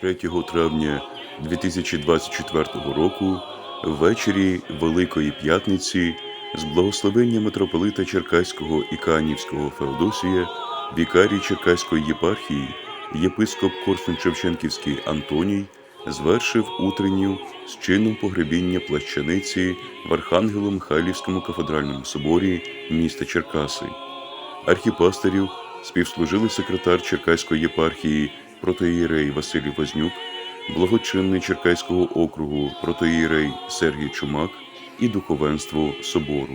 3 травня 2024 року, ввечері Великої П'ятниці, з благословення митрополита Черкаського і Канівського Феодосія, вікарій Черкаської єпархії, єпископ Корсун-Шевченківський Антоній звершив утренню з чином погребіння плащаниці в Архангело-Михайлівському кафедральному соборі міста Черкаси. Архіпастерів співслужили секретар Черкаської єпархії протоїрей Василій Вознюк, благочинний Черкаського округу протоїрей Сергій Чумак і духовенство собору.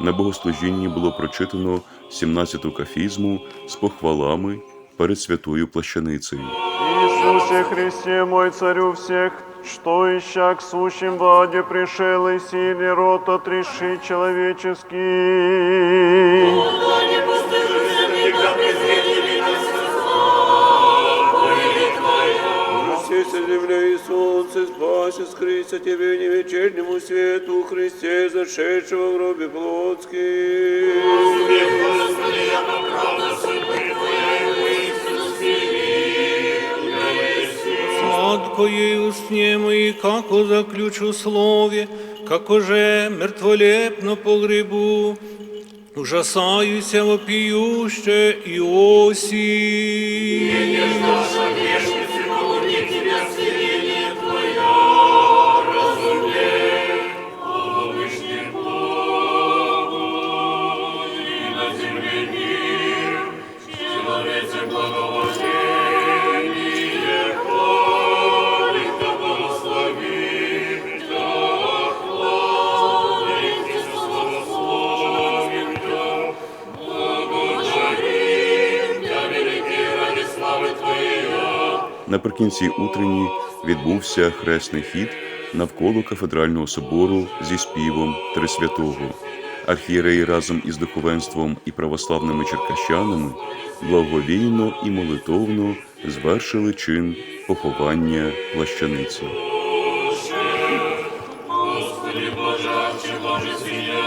На богослужінні було прочитано 17-ту кафізму з похвалами перед святою плащаницею. Иисусе Христе, мой царю всех, что ища к сущим воде пришел и силе рот отреши человеческий. Скрыться тебе не вечернему свету, Христе, зашедшего в гробе плотский. Сладко ей устне мои, како заключу слове, како же мертволепно погребу, ужасаюся вопиюще Иосиф. Наприкінці утренні відбувся хресний хід навколо кафедрального собору зі співом Трисвятого. Архієреї разом із духовенством і православними черкащанами благовійно і молитовно звершили чин поховання плащаниці. И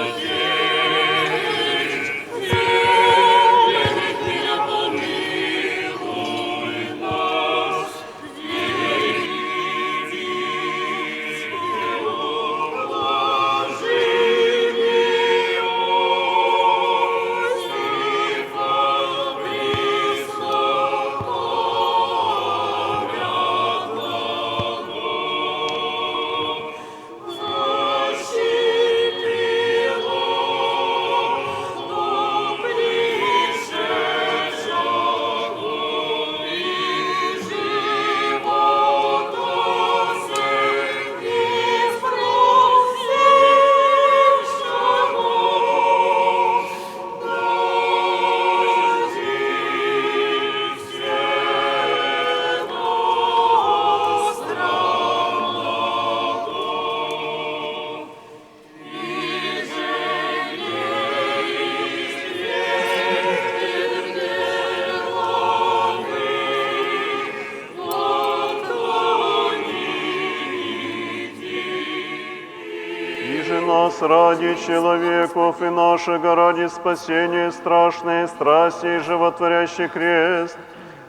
же нас ради человеков и нашего ради спасения страшные страсти и животворящий крест,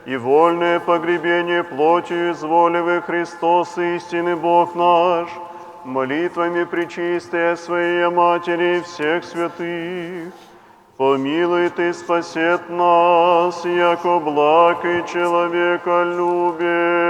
и вольное погребение плотью изволивый Христос, истинный Бог наш, молитвами причистая Своей Матери и всех святых, помилуй Ты, спасет нас, яко благ и человека любит.